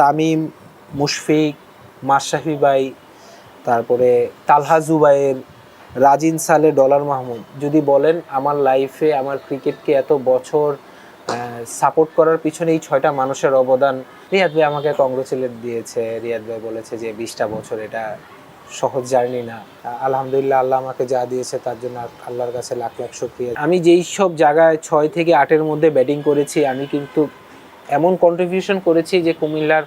তামিম, মুশফিক, মাশরাফি ভাই, তারপরে তালহা জুবাইর রাজিন সালে, ডলার মাহমুদ। যদি বলেন আমার লাইফে আমার ক্রিকেটকে এত বছর সাপোর্ট করার পিছনে এই ছয়টা মানুষের অবদান, রিয়াদ ভাই আমাকে কংগ্রেচুলেট দিয়েছে। রিয়াদ ভাই বলেছে যে, বিশটা বছর এটা সহজ জার্নি না। আলহামদুলিল্লাহ, আল্লাহ আমাকে যা দিয়েছে, তার জন্য আল্লাহর কাছে লাখ লাখ শুক্রিয়া। আমি যেই সব জায়গায় ছয় থেকে আটের মধ্যে ব্যাটিং করেছি, আমি কিন্তু এমন কন্ট্রিবিউশন করেছি যে কুমিল্লার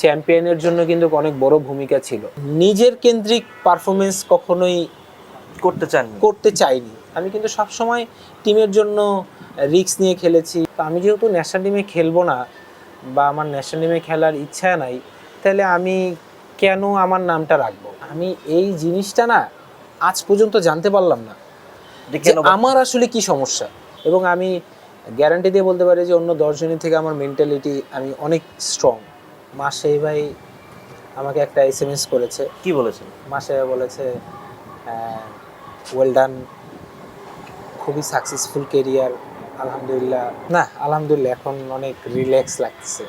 চ্যাম্পিয়নের জন্য কিন্তু অনেক বড় ভূমিকা ছিল। নিজের কেন্দ্রিক পারফরমেন্স কখনোই করতে চান করতে চাইনি। আমি কিন্তু সবসময় টিমের জন্য রিস্ক নিয়ে খেলেছি। আমি যেহেতু ন্যাশনাল টিমে খেলব না বা আমার ন্যাশনাল টিমে খেলার ইচ্ছা নাই তাহলে আমি কেন আমার নামটা রাখব? আমি এই জিনিসটা না আজ পর্যন্ত জানতে পারলাম না আমার আসলে কি সমস্যা? এবং আমি গ্যারান্টি দিয়ে বলতে পারি যে অন্য দশজনের থেকে আমার মেন্টালিটি আমি অনেক স্ট্রং মা সেই ভাই আমাকে একটা এস এম এস করেছে। কি বলেছেন মাসে বলেছে ওয়েল ডান খুবই সাকসেসফুল কেরিয়ার আলহামদুলিল্লাহ। না আলহামদুলিল্লাহ এখন অনেক রিল্যাক্স লাগতেছে।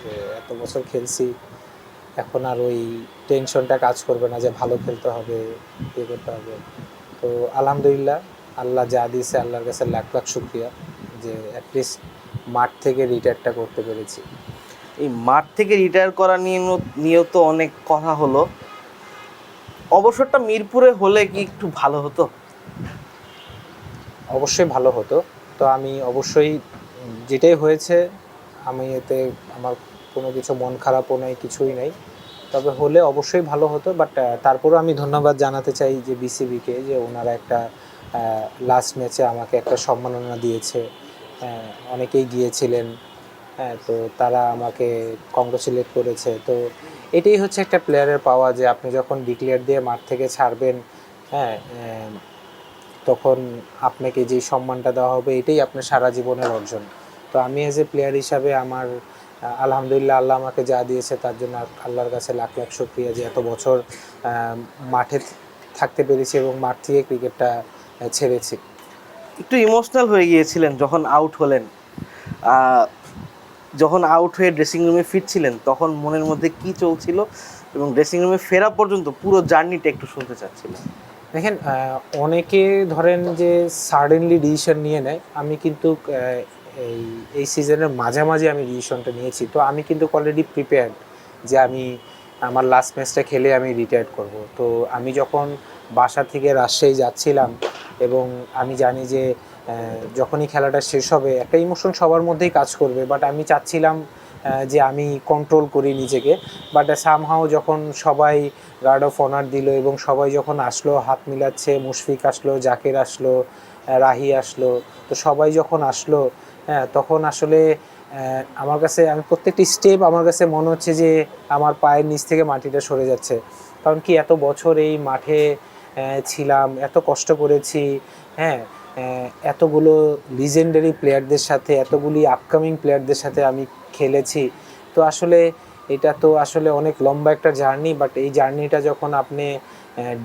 যে এত বছর খেলছি এখন আর ওই টেনশনটা কাজ করবে না যে ভালো খেলতে হবে ইয়ে করতে হবে। তো আলহামদুলিল্লাহ আল্লাহ যা দিয়েছে আল্লাহর কাছে লাখ লাখ শুক্রিয়া। যে অ্যাটলিস্ট মাঠ থেকে রিটায়ারটা করতে পেরেছি। এই মাঠ থেকে রিটায়ার করা নিয়ে নিয়েও তো অনেক কথা হলো। অবসরটা মিরপুরে হলে কি একটু ভালো হতো? অবশ্যই ভালো হতো। তো আমি অবশ্যই যেটাই হয়েছে আমি এতে আমার কোনো কিছু মন খারাপও নেই কিছুই নেই। তবে হলে অবশ্যই ভালো হতো বাট তারপরেও আমি ধন্যবাদ জানাতে চাই যে বিসিবিকে যে ওনারা একটা লাস্ট ম্যাচে আমাকে একটা সম্মাননা দিয়েছে। অনেকেই গিয়েছিলেন। হ্যাঁ তো তারা আমাকে কংগ্রেচুলেট করেছে। তো এটাই হচ্ছে একটা প্লেয়ারের পাওয়া যে আপনি যখন ডিক্লেয়ার দিয়ে মাঠ থেকে ছাড়বেন হ্যাঁ তখন আপনাকে যে সম্মানটা দেওয়া হবে, এটাই আপনার সারা জীবনের অর্জন। তো আমি এজ এ প্লেয়ার হিসাবে আমার আলহামদুলিল্লাহ আল্লাহ আমাকে যা দিয়েছে, তার জন্য আল্লাহর কাছে লাখ লাখ শুক্রিয়া যে এত বছর মাঠে থাকতে পেরেছি এবং মাঠ থেকে ক্রিকেটটা ছেড়েছি। একটু ইমোশনাল হয়ে গিয়েছিলেন যখন আউট হলেন। যখন আউট হয়ে ড্রেসিং রুমে ফিরছিলেন, তখন মনের মধ্যে কি চলছিল এবং ড্রেসিং রুমে ফেরা পর্যন্ত পুরো জার্নিটা একটু শুনতে চাচ্ছিলাম। দেখেন অনেকে ধরেন যে সাডেনলি ডিসিশন নিয়ে নেয়, আমি কিন্তু এই এই সিজনের মাঝামাঝি আমি ডিসিশনটা নিয়েছি। তো আমি কিন্তু অলরেডি প্রিপেয়ার্ড যে আমি আমার লাস্ট ম্যাচটা খেলে আমি রিটায়ার করব। তো আমি যখন বাসা থেকে রাজশাহী যাচ্ছিলাম এবং আমি জানি যে যখনই খেলাটা শেষ হবে, একটা ইমোশন সবার মধ্যেই কাজ করবে বাট আমি চাচ্ছিলাম যে আমি কন্ট্রোল করি নিজেকে বাট সামহাও যখন সবাই গার্ড অফ অনার দিল এবং সবাই যখন আসলো, হাত মিলাচ্ছে, মুশফিক আসলো, জাকের আসলো রাহি আসলো, তো সবাই যখন আসলো হ্যাঁ তখন আসলে আমার কাছে, আমি প্রত্যেকটি স্টেপ আমার কাছে মনে হচ্ছে যে, আমার পায়ের নিচ থেকে মাটিটা সরে যাচ্ছে। কারণ কি, এত বছর এই মাঠে ছিলাম, এত কষ্ট করেছি হ্যাঁ এতগুলো লিজেন্ডারি প্লেয়ারদের সাথে, এতগুলি আপকামিং প্লেয়ারদের সাথে আমি খেলেছি। তো আসলে এটা তো আসলে অনেক লম্বা একটা জার্নি বাট এই জার্নিটা যখন আপনি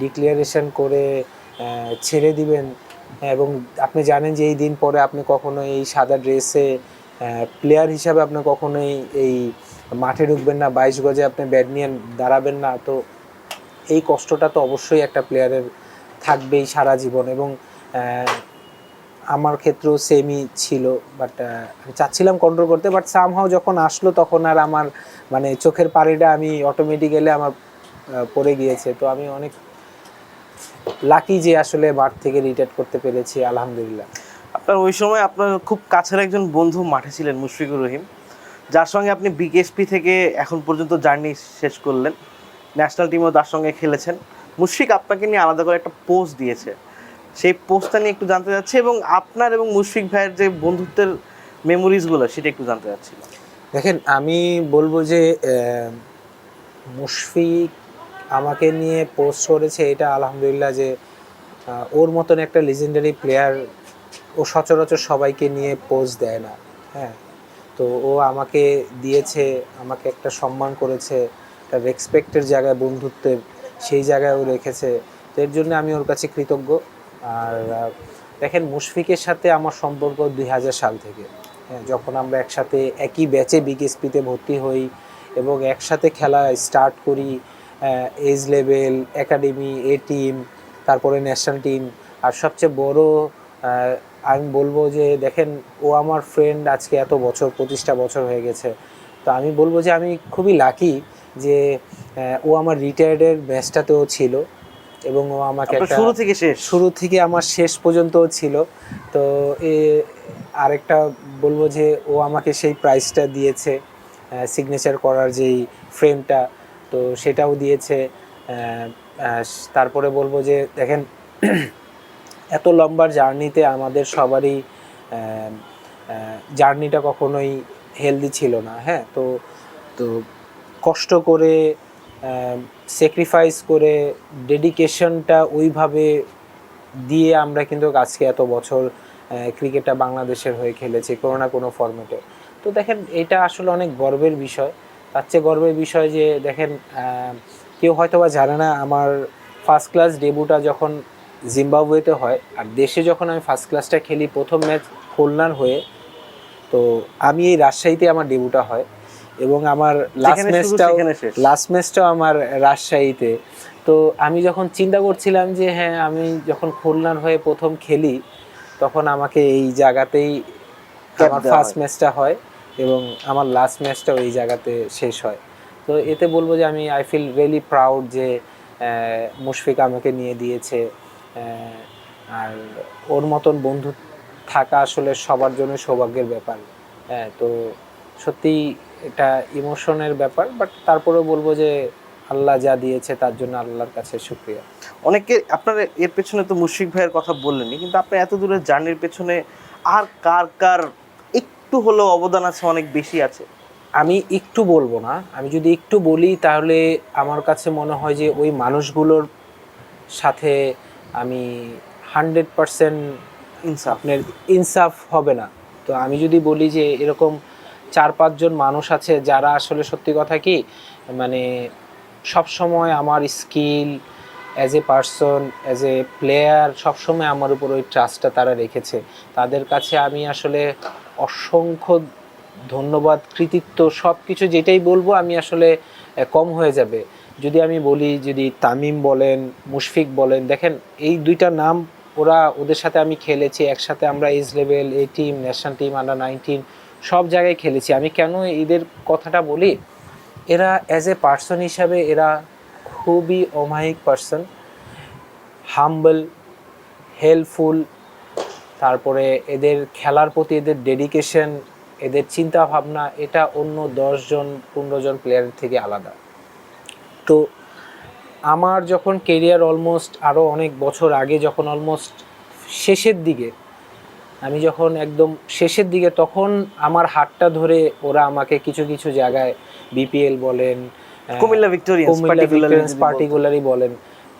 ডিক্লিয়ারেশন করে ছেড়ে দিবেন, এবং আপনি জানেন যে এই দিন পরে আপনি কখনো এই সাদা ড্রেসে প্লেয়ার হিসাবে আপনি কখনোই এই মাঠে ঢুকবেন না, বাইশ গজে আপনি ব্যাট নিয়ে দাঁড়াবেন না। তো এই কষ্টটা তো অবশ্যই একটা প্লেয়ারের থাকবেই সারা জীবন এবং আমার ক্ষেত্রেও সেমই ছিল বাট আমি চাচ্ছিলাম কন্ট্রোল করতে বাট সামহাও যখন আসলো তখন আর আমার মানে চোখের পাড়িটা আমি অটোমেটিক্যালি আমার পড়ে গিয়েছে। তো আমি অনেক লাকি যে আসলে মাঠ থেকে রিটায়ার করতে পেরেছি, আলহামদুলিল্লাহ। আপনার ওই সময় আপনার খুব কাছের একজন বন্ধু মাঠে ছিলেন, মুশফিকুর রহিম। যার সঙ্গে আপনি বিকেএসপি থেকে এখন পর্যন্ত জার্নি শেষ করলেন। ন্যাশনাল টিমও তার সঙ্গে খেলেছেন। মুশফিক আপনাকে নিয়ে আলাদা করে একটা পোস্ট দিয়েছে। সেই পোস্টটা নিয়ে একটু জানতে চাচ্ছি এবং আপনার এবং মুশফিক ভাইয়ের যে বন্ধুত্বের মেমোরিজগুলো সেটা একটু জানতে চাচ্ছি। দেখেন, আমি বলব যে মুশফিক আমাকে নিয়ে পোস্ট করেছে এটা আলহামদুলিল্লাহ যে ওর মতন একটা লিজেন্ডারি প্লেয়ার ও সচরাচর সবাইকে নিয়ে পোস্ট দেয় না। হ্যাঁ তো ও আমাকে দিয়েছে, আমাকে একটা সম্মান করেছে। একটা রেসপেক্টের জায়গায় বন্ধুত্বের সেই জায়গায় ও রেখেছে। তো এর জন্য আমি ওর কাছে কৃতজ্ঞ। আর দেখেন মুশফিকের সাথে আমার সম্পর্ক দুই হাজার সাল থেকে। হ্যাঁ, যখন আমরা একসাথে একই ব্যাচে বিকেএসপিতে ভর্তি হই এবং একসাথে খেলা স্টার্ট করি age level academy A team তারপরে ন্যাশনাল টিম আর সবচেয়ে বড় আমি বলব যে দেখেন ও আমার ফ্রেন্ড আজকে এত বছর পঁচিশটা বছর হয়ে গেছে। তো আমি বলব যে আমি খুবই লাকি যে ও আমার রিটায়ার্ডের ম্যাচটাতেও ছিল এবং ও আমাকে একটা শুরু থেকে শেষ? শুরু থেকে আমার শেষ পর্যন্ত ছিল। তো এ আরেকটা বলব যে ও আমাকে সেই প্রাইসটা দিয়েছে সিগনেচার করার যেই ফ্রেমটা তো সেটাও দিয়েছে। তারপরে বলব যে দেখেন এত লম্বা জার্নিতে আমাদের সবারই জার্নিটা কখনোই হেলদি ছিল না হ্যাঁ? তো তো কষ্ট করে স্যাক্রিফাইস করে ডেডিকেশনটা ওইভাবে দিয়ে আমরা কিন্তু আজকে এত বছর ক্রিকেটটা বাংলাদেশের হয়ে খেলেছি, কোনো না কোনো ফর্মেটে তো দেখেন, এটা আসলে অনেক গর্বের বিষয়। তার চেয়ে গর্বের বিষয় যে, দেখেন কেউ হয়তো বা জানে না, আমার ফার্স্ট ক্লাস ডেবুটা যখন জিম্বাবুয়েতে হয়, আর দেশে যখন আমি ফার্স্ট ক্লাসটা খেলি প্রথম ম্যাচ খুলনার হয়ে তো আমি এই রাজশাহীতে আমার ডেবুটা হয় এবং আমার লাস্ট ম্যাচটাও লাস্ট ম্যাচটাও আমার রাজশাহীতে। তো আমি যখন চিন্তা করছিলাম যে হ্যাঁ আমি যখন খুলনার হয়ে প্রথম খেলি তখন আমাকে এই জায়গাতেই আমার ফার্স্ট ম্যাচটা হয়। এবং আমার লাস্ট ম্যাচটাও এই জায়গাতে শেষ হয়। তো এতে বলব যে আমি আই ফিল রিয়েলি প্রাউড যে মুশফিক আমাকে নিয়ে দিয়েছে আর ওর মতন বন্ধু থাকা আসলে সবার জন্য সৌভাগ্যের ব্যাপার। হ্যাঁ তো সত্যি এটা ইমোশনের ব্যাপার বাট তারপরেও বলব যে আল্লাহ যা দিয়েছে তার জন্য আল্লাহর কাছে শুক্রিয়া। অনেকে আপনার এর পেছনে তো মুশফিক ভাইয়ের কথা বললেনই কিন্তু আপনি এত দূরের জার্নির পেছনে আর কার কার একটু হলেও অবদান আছে অনেক বেশি আছে? আমি একটু বলব না আমি যদি একটু বলি তাহলে আমার কাছে মনে হয় যে ওই মানুষগুলোর সাথে আমি হান্ড্রেড পারসেন্ট ইনসাফ ইনসাফ হবে না। তো আমি যদি বলি যে এরকম চার পাঁচজন মানুষ আছে যারা আসলে সত্যি কথা কি মানে সব সময় আমার skill as a person as a player সবসময় আমার উপর ওই ট্রাস্টটা তারা রেখেছে। তাদের কাছে আমি আসলে অসংখ্য ধন্যবাদ, কৃতিত্ব সব কিছু যেটাই বলব আমি আসলে কম হয়ে যাবে। যদি আমি বলি, যদি তামিম বলেন, মুশফিক বলেন, দেখেন এই দুইটা নাম ওরা ওদের সাথে আমি খেলেছি, একসাথে আমরা এজ লেভেল এই team national team under nineteen সব জায়গায় খেলেছি। আমি কেন এদের কথাটা বলি? এরা অ্যাজ এ পার্সন হিসাবে এরা খুবই অমায়িক পার্সন হাম্বল হেল্পফুল তারপরে এদের খেলার প্রতি এদের ডেডিকেশন এদের চিন্তা ভাবনা এটা অন্য দশজন পনেরো জন প্লেয়ারের থেকে আলাদা। তো আমার যখন কেরিয়ার অলমোস্ট আরও অনেক বছর আগে যখন অলমোস্ট শেষের দিকে আমি যখন একদম শেষের দিকে তখন আমার হাতটা ধরে ওরা আমাকে কিছু কিছু জায়গায় বিপিএল বলেন কুমিল্লা ভিক্টোরিয়ান্স পার্টিকুলারই বলেন।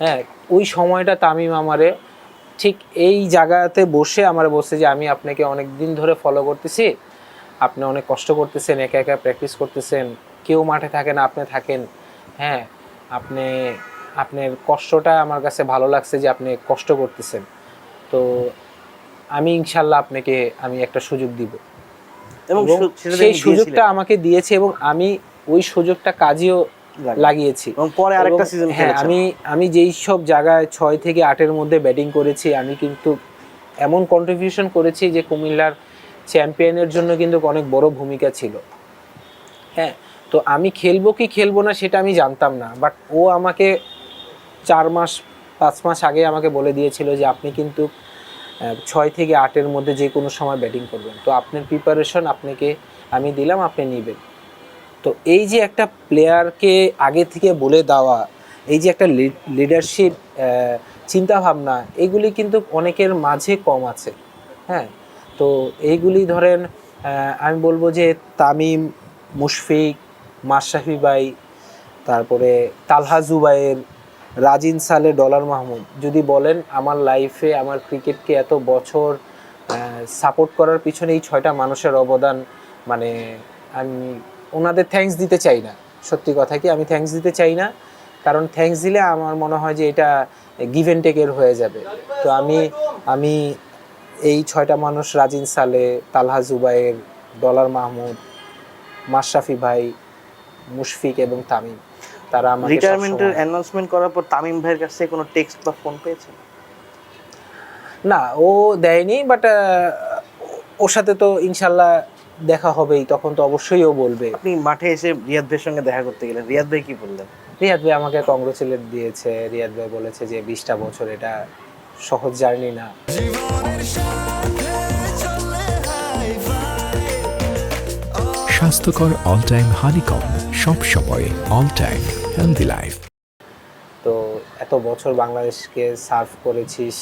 হ্যাঁ ওই সময়টা তামিম আমারে ঠিক এই জায়গাতে বসে আমার বসে যে আমি আপনাকে অনেক দিন ধরে ফলো করতেছি। আপনি অনেক কষ্ট করতেছেন একা একা প্র্যাকটিস করতেছেন। কেউ মাঠে থাকেন আপনি থাকেন। হ্যাঁ আপনি আপনার কষ্টটা আমার কাছে ভালো লাগছে যে আপনি কষ্ট করতেছেন। তো আমি ইনশাল্লাহ আপনাকে আমি একটা সুযোগ দিব। এবং সেই সুযোগটা আমাকে দিয়েছে এবং আমি ওই সুযোগটা কাজেও লাগিয়েছি। এবং পরে আরেকটা সিজন হ্যাঁ আমি আমি যেই সব জায়গায় ছয় থেকে আটের মধ্যে ব্যাটিং করেছি আমি কিন্তু এমন কন্ট্রিবিউশন করেছি যে কুমিল্লার চ্যাম্পিয়নের জন্য কিন্তু অনেক বড় ভূমিকা ছিল। হ্যাঁ তো আমি খেলব কি খেলব না সেটা আমি জানতাম না। বাট ও আমাকে চার মাস, পাঁচ মাস আগে আমাকে বলে দিয়েছিল যে আপনি কিন্তু ছয় থেকে আটের মধ্যে যে কোনো সময় ব্যাটিং করবেন। তো আপনার প্রিপারেশন আপনাকে, আমি দিলাম, আপনি নেবেন। তো এই যে একটা প্লেয়ারকে আগে থেকে বলে দেওয়া, এই যে একটা লিডারশিপ চিন্তা ভাবনা এগুলি কিন্তু অনেকের মাঝে কম আছে। হ্যাঁ? তো এইগুলি ধরেন আমি বলব যে তামিম, মুশফিক মাশরাফি ভাই, তারপরে তালহা জুবাইর, রাজিন সালে ডলার মাহমুদ। যদি বলেন আমার লাইফে আমার ক্রিকেটকে এত বছর সাপোর্ট করার পিছনে এই ছয়টা মানুষের অবদান মানে আমি ওনাদের থ্যাঙ্কস দিতে চাই না। সত্যি কথা কি, আমি থ্যাঙ্কস দিতে চাই না। কারণ থ্যাঙ্কস দিলে আমার মনে হয় যে এটা গিভ অ্যান্ড টেকের হয়ে যাবে। তো আমি আমি এই ছয়টা মানুষ, রাজিন সালে, তালহা জুবাইর, ডলার মাহমুদ, মাশরাফি ভাই মুশফিক এবং তামিম। তারা আমাকে রিটায়ারমেন্টের অ্যানাউন্সমেন্ট করার পর তামিম ভাইয়ের কাছ থেকে কোনো টেক্সট বা ফোন পেয়েছেন? না ও দেয়নি বাট ওর সাথে তো ইনশাল্লাহ দেখা হবেই তখন তো অবশ্যই ও বলবে। আপনি মাঠে এসে রিয়াদ ভাইয়ের সঙ্গে দেখা করতে গেলেন। রিয়াদ ভাই কি বললেন? রিয়াদ ভাই আমাকে কংগ্রেচুলেট দিয়েছে। রিয়াদ ভাই বলেছে যে বিশটা বছর এটা সহজ জার্নি না। স্বাস্থ্যকর অল টাইম হানিকম সব সময় অল টাইম হেলদি লাইফ তো এত বছর বাংলাদেশকে সার্ভ করেছিস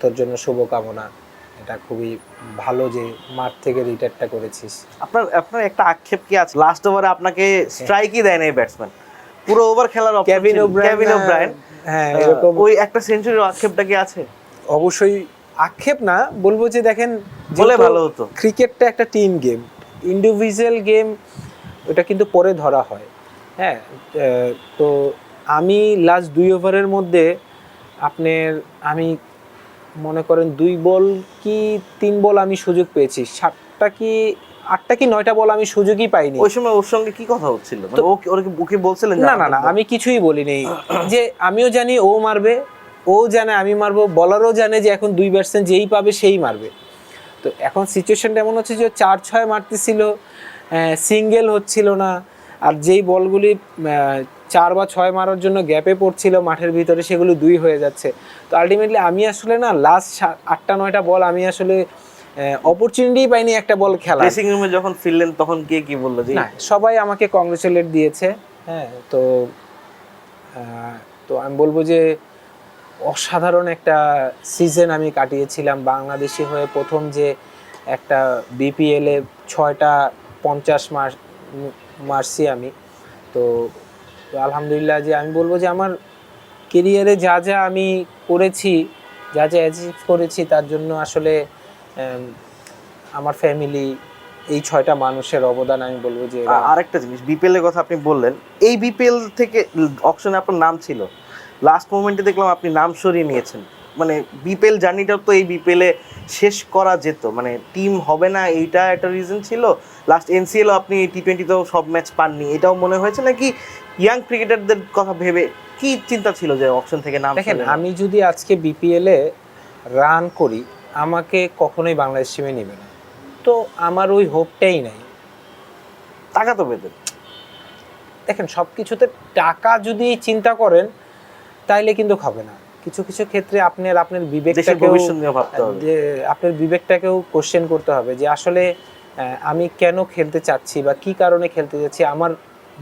তোর জন্য শুভকামনা। এটা খুবই ভালো যে মাঠ থেকে রিটায়ারটা করেছিস। আপনার আপনার একটা আক্ষেপ কি আছে? লাস্ট ওভারে আপনাকে স্ট্রাইকই দেয় না এই ব্যাটসম্যান পুরো ওভার খেলার কেভিন। ওব্রায়ান হ্যাঁ এরকম ওই একটা সেঞ্চুরির আক্ষেপটা কি আছে? অবশ্যই আক্ষেপ না বলব যে দেখেন বলে ভালো হতো। ক্রিকেটটা একটা টিম গেম ইন্ডিভিজুয়াল গেম ওটা কিন্তু পরে ধরা হয়। হ্যাঁ তো আমি লাস্ট দুই ওভারের মধ্যে আপনার আমি মনে করেন দুই বল কি তিন বল আমি সুযোগ পেয়েছি সাতটা কি আটটা কি নয়টা বল আমি সুযোগই পাইনি। ওই সময় ওর সঙ্গে কি কথা হচ্ছিল? মানে ও কি- ওর কি বলছিলেন না না না আমি কিছুই বলিনি। যে আমিও জানি ও মারবে ও জানে আমি মারবো বলারও জানে যে এখন দুই ব্যাটসম্যান যেই পাবে সেই মারবে। তো এখন সিচুয়েশনটা এমন হচ্ছে যে চার ছয় মারতেছিল সিঙ্গেল হচ্ছিল না আর যেই বলগুলি চার বা ছয় মারার জন্য গ্যাপে পড়ছিল মাঠের ভিতরে সেগুলো দুই হয়ে যাচ্ছে। তো আলটিমেটলি আমি আসলে না লাস্ট আটটা নয়টা বল আমি আসলে অপরচুনিটি পাইনি একটা বল খেলা ড্রেসিং রুমে যখন ফিরলেন তখন কে কি বলল যে না সবাই আমাকে কংগ্রেচুলেট দিয়েছে হ্যাঁ তো তো আমি বলব যে অসাধারণ একটা সিজন আমি কাটিয়েছিলাম। বাংলাদেশি হয়ে প্রথম যে একটা বিপিএল ছয়টা পঞ্চাশ মার, মারছি আমি। তো আলহামদুলিল্লাহ যে আমি বলব যে আমার কেরিয়ারে যা যা আমি করেছি, যা যা অ্যাচিভ করেছি, তার জন্য আসলে আমার ফ্যামিলি এই ছয়টা মানুষের অবদান আমি বলব যে আরেকটা জিনিস বিপিএল এর কথা আপনি বললেন। এই বিপিএল থেকে অপশনে আপনার নাম ছিল? লাস্ট মোমেন্টে দেখলাম আপনি নাম সরিয়ে নিয়েছেন। মানে বিপিএল জার্নিটা তো এই বিপিএল শেষ করা যেত। মানে টিম হবে না এইটা একটা রিজন ছিল। লাস্ট এনসিএল আপনি টি টোয়েন্টিতেও সব ম্যাচ পাননি। এটাও মনে হয়েছে নাকি ইয়াং ক্রিকেটারদের কথা ভেবে কি চিন্তা ছিল যে অপশন থেকে নাম দেখেন আমি যদি আজকে বিপিএল এ রান করি আমাকে কখনোই বাংলাদেশ টিমে নেবে না। তো আমার ওই হোপটাই নাই। টাকা তো পেতেন দেখেন সব কিছুতে টাকা যদি চিন্তা করেন তাইলে কিন্তু খাবে না। কিছু কিছু ক্ষেত্রে আপনার আপনার বিবেকটাকেও হবে। আপনার বিবেকটাকেও কোশ্চেন করতে হবে যে আসলে আমি কেন খেলতে চাচ্ছি বা কি কারণে খেলতে যাচ্ছি আমার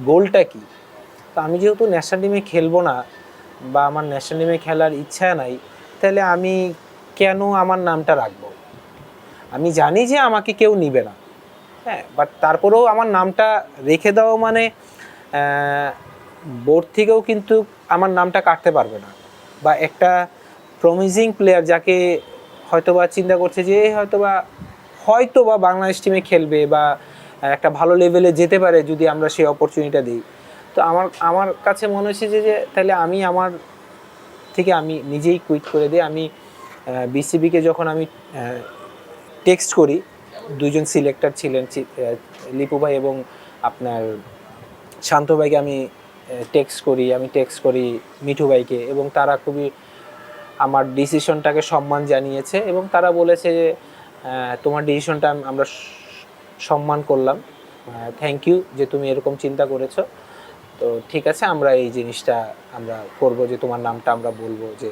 গোলটা কি? তো আমি যেহেতু ন্যাশনাল টিমে খেলব না বা আমার ন্যাশনাল টিমে খেলার ইচ্ছা নাই তাহলে আমি কেন আমার নামটা রাখব? আমি জানি যে আমাকে কেউ নিবে না। হ্যাঁ বাট তারপরেও আমার নামটা রেখে দেওয়া মানে বোর্ড থেকেও কিন্তু আমার নামটা কাটতে পারবে না। বা একটা প্রমিজিং প্লেয়ার যাকে হয়তোবা চিন্তা করছে যে হয়তোবা হয়তো বা বাংলাদেশ টিমে খেলবে বা একটা ভালো লেভেলে যেতে পারে যদি আমরা সেই অপরচুনিটিটা দিই। তো আমার আমার কাছে মনে হচ্ছে যে যে তাহলে আমি আমার থেকে আমি নিজেই কুইট করে দিই আমি বিসিবিকে যখন আমি টেক্সট করি দুজন সিলেক্টর ছিলেন লিপু ভাই এবং আপনার শান্ত ভাইকে আমি টেক্সট করি আমি টেক্সট করি মিঠু ভাইকে এবং তারা খুবই আমার ডিসিশনটাকে সম্মান জানিয়েছে এবং তারা বলেছে যে তোমার ডিসিশনটা আমরা সম্মান করলাম। থ্যাংক ইউ যে তুমি এরকম চিন্তা করেছ। তো ঠিক আছে আমরা এই জিনিসটা আমরা করব যে তোমার নামটা আমরা বলব যে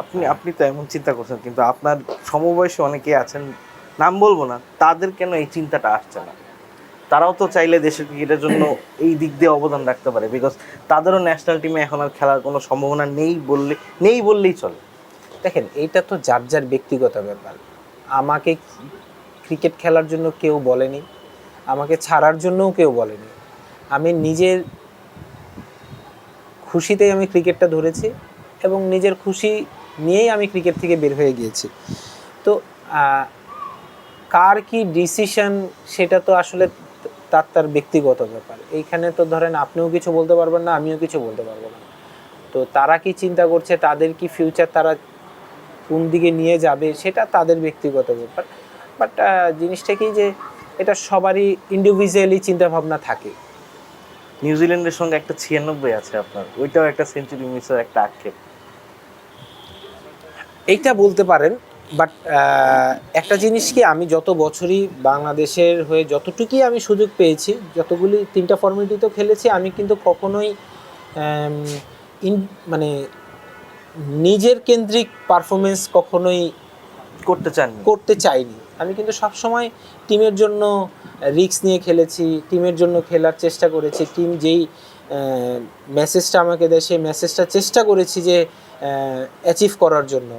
আপনি আপনি তো এমন চিন্তা করছেন কিন্তু আপনার সমবয়সী অনেকেই আছেন নাম বলব না তাদের কেন এই চিন্তাটা আসছে না? তারাও তো চাইলে দেশের ক্রিকেটের জন্য এই দিক দিয়ে অবদান রাখতে পারে বিকজ তাদেরও ন্যাশনাল টিমে এখন আর খেলার কোনো সম্ভাবনা নেই বললে, নেই বললেই চলে। দেখেন, এইটা তো যার যার ব্যক্তিগত ব্যাপার। আমাকে ক্রিকেট খেলার জন্য কেউ বলেনি, আমাকে ছাড়ার জন্যও কেউ বলেনি। আমি নিজের খুশিতেই আমি ক্রিকেটটা ধরেছি এবং নিজের খুশি নিয়েই আমি ক্রিকেট থেকে বের হয়ে গিয়েছি। তো কার কি ডিসিশন সেটা তো আসলে তার তার ব্যক্তিগত ব্যাপার। এইখানে তো ধরেন আপনিও কিছু বলতে পারবেন না আমিও কিছু বলতে পারব না। তো তারা কি চিন্তা করছে তাদের কি ফিউচার তারা কোন দিকে নিয়ে যাবে সেটা তাদের ব্যক্তিগত ব্যাপার। বাট জিনিসটা কি যে এটা সবারই ইন্ডিভিজুয়ালি চিন্তা ভাবনা থাকে। নিউজিল্যান্ডের সঙ্গে একটা ছিয়ানব্বই আছে আপনার। ওইটাও একটা সেঞ্চুরি মিসের একটা আক্ষেপ। এইটা বলতে পারেন বাট একটা জিনিস কি আমি যত বছরই বাংলাদেশের হয়ে যতটুকুই আমি সুযোগ পেয়েছি যতগুলি তিনটা ফর্মেটি তো খেলেছি আমি কিন্তু কখনোই ইন- মানে নিজের কেন্দ্রিক পারফরমেন্স কখনোই করতে চান করতে চাইনি। আমি কিন্তু সবসময় টিমের জন্য রিস্ক নিয়ে খেলেছি, টিমের জন্য খেলার চেষ্টা করেছি টিম যেই মেসেজটা আমাকে দেয়, সেই মেসেজটা চেষ্টা করেছি যে অ্যাচিভ করার জন্য।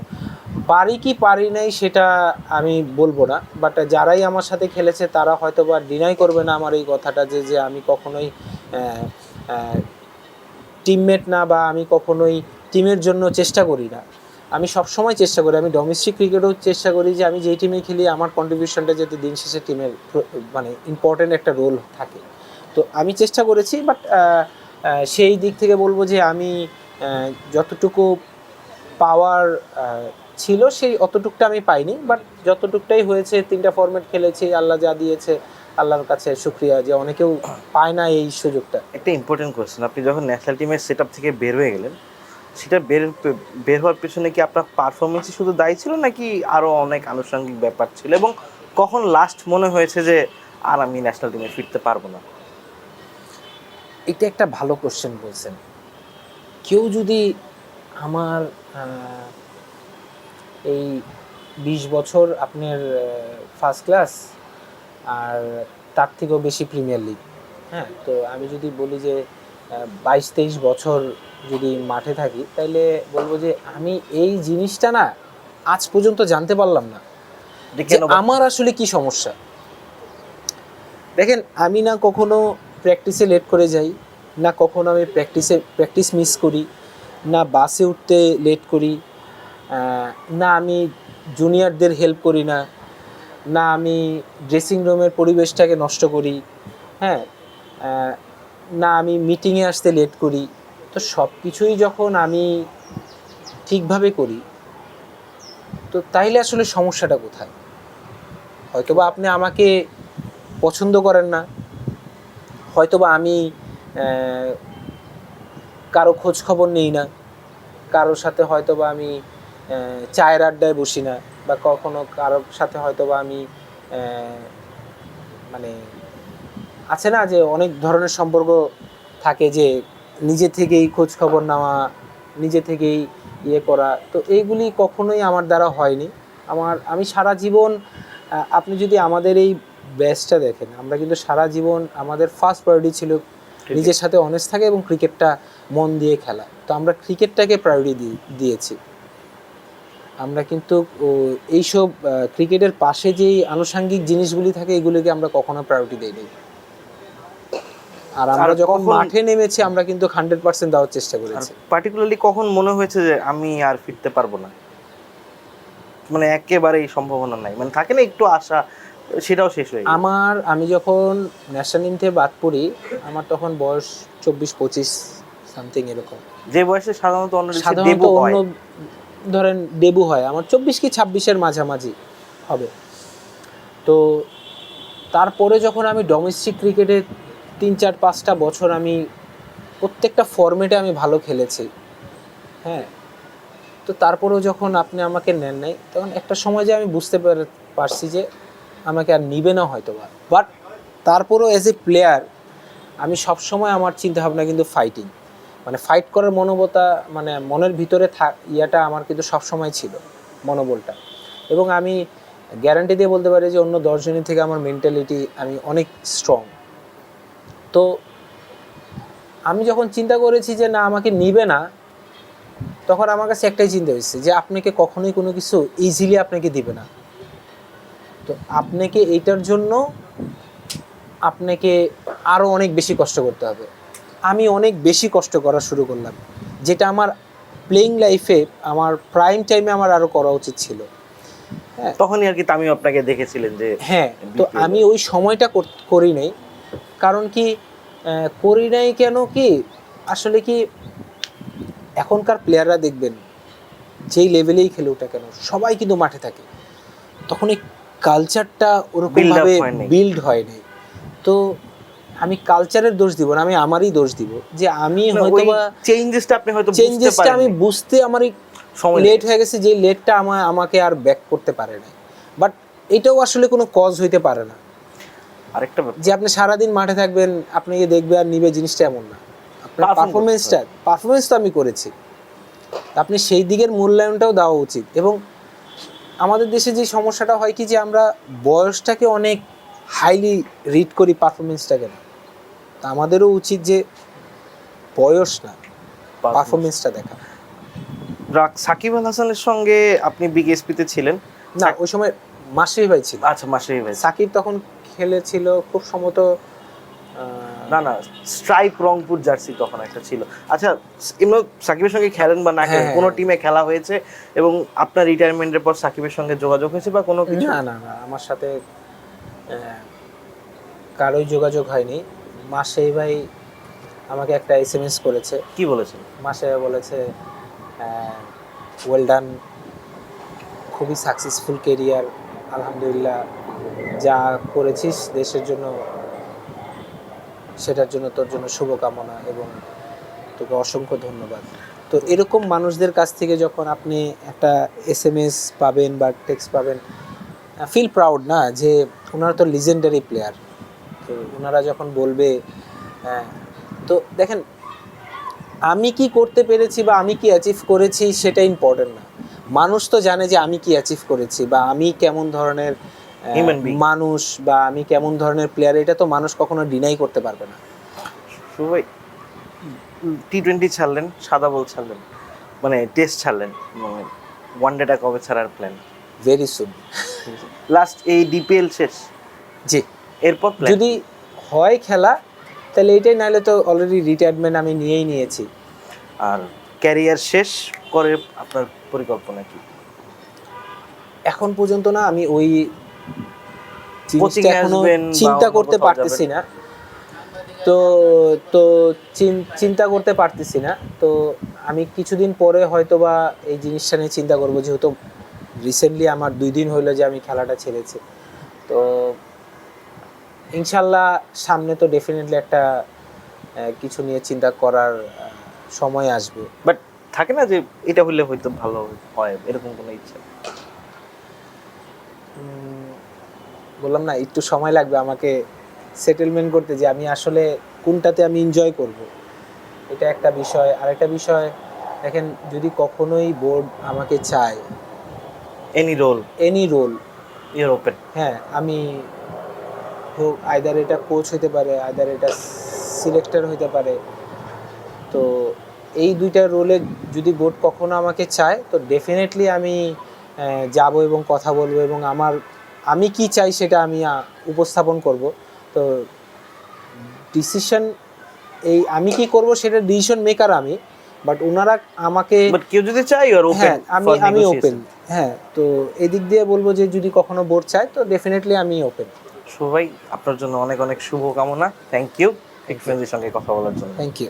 পারি কি পারি নাই সেটা আমি বলব না বাট যারাই আমার সাথে খেলেছে তারা হয়তো বা ডিনাই করবে না আমার এই কথাটা যে যে আমি কখনোই টিমমেট না বা আমি কখনোই টিমের জন্য চেষ্টা করি না। আমি সবসময় চেষ্টা করি, আমি ডোমেস্টিক ক্রিকেটেও চেষ্টা করি যে আমি যেই টিমে খেলি, আমার কন্ট্রিবিউশনটা যাতে দিন শেষে টিমের মানে ইম্পর্টেন্ট একটা রোল থাকে। তো আমি চেষ্টা করেছি বাট সেই দিক থেকে বলব যে আমি যতটুকু পাওয়ার ছিল সেই অতটুকটা আমি পাইনি বাট যতটুকটাই হয়েছে, তিনটা ফরম্যাট খেলেছি, আল্লাহ যা দিয়েছে, আল্লাহর কাছে শুক্রিয়া যে অনেকেও পায় না এই সুযোগটা। একটা ইম্পর্টেন্ট কোয়েশ্চেন আপনি যখন ন্যাশনাল টিমের সেট থেকে বের হয়ে গেলেন সেটা বের বের হওয়ার পেছনে কি আপনার পারফরমেন্সই শুধু দায়ী ছিল নাকি আরও অনেক আনুষঙ্গিক ব্যাপার ছিল? এবং কখন লাস্ট মনে হয়েছে যে, আর আমি ন্যাশনাল টিমে ফিরতে পারব না এটা একটা ভালো কোশ্চেন বলছেন। কেউ যদি আমার এই বিশ বছর আপনার ফার্স্ট ক্লাস আর তার থেকেও বেশি প্রিমিয়ার লিগ হ্যাঁ? তো আমি যদি বলি যে বাইশ তেইশ বছর যদি মাঠে থাকি তাইলে বলব যে আমি এই জিনিসটা না আজ পর্যন্ত জানতে পারলাম না। আমার আসলে কি সমস্যা? দেখেন আমি না কখনো প্র্যাকটিসে লেট করে যাই না কখনো আমি প্র্যাকটিসে প্র্যাকটিস মিস করি না বাসে উঠতে লেট করি না আমি জুনিয়রদের হেল্প করি না না আমি ড্রেসিং রুমের পরিবেশটাকে নষ্ট করি হ্যাঁ না আমি মিটিংয়ে আসতে লেট করি তো সব কিছুই যখন আমি ঠিকভাবে করি, তো তাইলে আসলে সমস্যাটা কোথায়? হয়তোবা আপনি আমাকে পছন্দ করেন না, হয়তোবা আমি কারও খোঁজ খবর নেই না, কারোর সাথে হয়তোবা আমি চায়ের আড্ডায় বসি না, বা কখনো কারোর সাথে হয়তোবা আমি মানে আছে না যে অনেক ধরনের সম্পর্ক থাকে যে নিজে থেকেই খোঁজ খবর নেওয়া নিজে থেকেই ইয়ে করা। তো এইগুলি কখনোই আমার দ্বারা হয়নি। আমার আমি সারা জীবন আপনি যদি আমাদের এই ব্যাচটা দেখেন আমরা কিন্তু সারা জীবন আমাদের ফার্স্ট প্রায়োরিটি ছিল নিজের সাথে অনেস্ট থাকে এবং ক্রিকেটটা মন দিয়ে খেলা। তো আমরা ক্রিকেটটাকে প্রায়োরিটি দিয়েছি। আমরা কিন্তু এইসব ক্রিকেটের পাশে যেই আনুষাঙ্গিক জিনিসগুলি থাকে এগুলিকে আমরা কখনো প্রায়োরিটি দিইনি। আর আমরা যখন মাঠে নেমেছি আমরা কিন্তু হান্ড্রেড পার্সেন্ট দেওয়ার চেষ্টা করেছি। পার্টিকুলারলি কখন মনে হয়েছে যে আমি আর ফিরতে পারব না? মানে একেবারেই সম্ভাবনা নাই। মানে থাকে না একটু আশা সেটাও শেষ হয়ে আমার আমি যখন ন্যাশনাল থেকে বাদ পড়ি আমার তখন বয়স চব্বিশ পঁচিশ সামথিং এরকম। যে বয়সে সাধারণত অন্য সাধারণত হয়, অন্য ধরেন ডেবু হয়। আমার চব্বিশ কি ছাব্বিশের মাঝামাঝি হবে। তো তারপরে যখন আমি ডোমেস্টিক ক্রিকেটে তিন চার পাঁচটা বছর আমি প্রত্যেকটা ফর্মেটে আমি ভালো খেলেছি। হ্যাঁ? তো তারপরেও যখন আপনি আমাকে নেন নাই, তখন একটা সময় যে আমি বুঝতে পার- পারছি যে আমাকে আর নিবে না হয়তো বা বাট তারপরেও অ্যাজ এ প্লেয়ার আমি সবসময় আমার চিন্তাভাবনা কিন্তু ফাইটিং মানে ফাইট করার মনোবতা মানে মনের ভিতরে থাক ইয়াটা আমার কিন্তু সবসময় ছিল, মনোবলটা। এবং আমি গ্যারান্টি দিয়ে বলতে পারি যে অন্য দশজনের থেকে আমার মেন্টালিটি আমি অনেক স্ট্রং তো আমি যখন চিন্তা করেছি যে না আমাকে নিবে না তখন আমার কাছে একটাই চিন্তা হয়েছে যে আপনাকে কখনোই কোনো কিছু ইজিলি আপনাকে দিবে না। তো আপনাকে এইটার জন্য আপনাকে আরও অনেক বেশি কষ্ট করতে হবে। আমি অনেক বেশি কষ্ট করা শুরু করলাম যেটা আমার প্লেইং লাইফে আমার প্রাইম টাইমে আমার আরও করা উচিত ছিল। তখনই আর কি তামিম আপনাকে দেখেছিলেন যে হ্যাঁ তো আমি ওই সময়টা করি নাই। কারণ কি করি নাই কেন কি আসলে কি এখনকার প্লেয়াররা দেখবেন যেই লেভেলেই খেলুক না কেন? সবাই কিন্তু মাঠে থাকে। তখন এই কালচারটা ওরকম Build up ভাবে নাই। বিল্ড হয় নাই। তো আমি কালচারের দোষ দিব না আমি আমারই দোষ দিব। যে আমি হয়তো বা চেঞ্জেসটা আপনি হয়তো চেঞ্জেসটা আমি বুঝতে আমার সময় লেট হয়ে গেছে যে লেটটা আমার আমাকে আর ব্যাক করতে পারে না বাট এটাও আসলে কোনো কজ হইতে পারে না। আরেকটা ব্যাপার। যে আপনি সারাদিন মাঠে থাকবেন আপনি গিয়ে দেখবে আর নিবে জিনিসটা এমন না। আপনার পারফরমেন্সটা পারফরমেন্স তো আমি করেছি। আপনি সেই দিকের মূল্যায়নটাও দেওয়া উচিত। এবং আমাদের দেশে যে সমস্যাটা হয় কি যে আমরা বয়সটাকে অনেক হাইলি রিড করি পারফরমেন্সটাকে না। তা আমাদেরও উচিত যে বয়স না পারফরমেন্সটা দেখা। সাকিব আল হাসানের সঙ্গে আপনি বিকেএসপিতে ছিলেন? না ওই সময় মাসরি ভাই ছিল। আচ্ছা মাসেই ভাই সাকিব তখন খেলেছিল খুব সম্ভবত না না স্ট্রাইক রংপুর জার্সি তখন একটা ছিল। আচ্ছা এমনি সাকিবের সঙ্গে খেলেন বা না খেলেন হ্যাঁ, কোনো হ্যাঁ। টিমে খেলা হয়েছে এবং আপনার রিটায়ারমেন্টের পর সাকিবের সঙ্গে যোগাযোগ হয়েছে বা কোনো কিছু? না না না আমার সাথে কারোই যোগাযোগ হয়নি। মাসে ভাই আমাকে একটা এস এম এস করেছে। কি বলেছেন? মাসে বলেছে ওয়েল ডান খুবই সাকসেসফুল কেরিয়ার আলহামদুলিল্লাহ যা করেছিস দেশের জন্য সেটার জন্য তোর জন্য শুভকামনা এবং তোকে অসংখ্য ধন্যবাদ। তো এরকম মানুষদের কাছ থেকে যখন আপনি একটা এস এম এস পাবেন বা টেক্সট পাবেন ফিল প্রাউড না যে ওনারা তো লিজেন্ডারি প্লেয়ার তো ওনারা যখন বলবে হ্যাঁ, তো দেখেন আমি কি করতে পেরেছি বা আমি কি অ্যাচিভ করেছি সেটা ইম্পর্টেন্ট না। মানুষ তো জানে যে আমি কি অ্যাচিভ করেছি বা আমি কেমন ধরনের. মানুষ বা আমি কেমন ধরনের প্লেয়ার এটা তো মানুষ কখনো ডিনাই করতে পারবে না। সবাই টি টোয়েন্টি ছাড়লেন সাদা বল ছাড়লেন মানে টেস্ট ছাড়লেন ওয়ান ডেটা কবে ছাড়ার প্ল্যান ভেরি সুন লাস্ট এই ডিপিএল শেষ? জি। এরপর যদি হয় খেলা তাহলে এটাই নাহলে তো অলরেডি রিটায়ারমেন্ট আমি নিয়েই নিয়েছি। আর ক্যারিয়ার শেষ করে আপনার পরিকল্পনা কি? এখন পর্যন্ত না আমি ওই চিন্তা করতে পারতেছি না। তো তো চিন্তা করতে পারতেছি না। তো আমি কিছুদিন পরে হয়তো বা এই জিনিসটা নিয়ে চিন্তা করব যেহেতু রিসেন্টলি আমার দুই দিন হলো যে আমি খেলাটা ছেড়েছি। তো ইনশাল্লাহ সামনে তো ডেফিনেটলি একটা কিছু নিয়ে চিন্তা করার সময় আসবে। বাট থাকে না যে এটা হলে হয়তো ভালো হয় এরকম কোনো ইচ্ছা? বললাম না একটু সময় লাগবে আমাকে সেটেলমেন্ট করতে যে আমি আসলে কোনটাতে আমি এনজয় করব। এটা একটা বিষয়। আরেকটা বিষয় দেখেন যদি কখনোই বোর্ড আমাকে চায় any role any role year open হ্যাঁ আমি হোক আইদার এটা কোচ হতে পারে আইদার এটা সিলেক্টর হতে পারে তো এই দুইটা রোলে যদি বোর্ড কখনো আমাকে চায় তো ডেফিনেটলি আমি যাব এবং কথা বলব এবং আমার আমি কি চাই সেটা আমি উপস্থাপন করব। তো ডিসিশন এই আমি কি করব সেটা ডিসিশন মেকার আমি বাট ওনারা আমাকে বাট কেউ যদি চাই আর ওপেন আমি আমি ওপেন হ্যাঁ তো এদিক দিয়ে বলব যে যদি কখনো বোর্ড চায় তো ডেফিনেটলি আমি ওপেন সবাই আপনার জন্য অনেক অনেক শুভকামনা থ্যাংক ইউ এক্সপেন্সের সঙ্গে কথা বলার জন্য। Thank you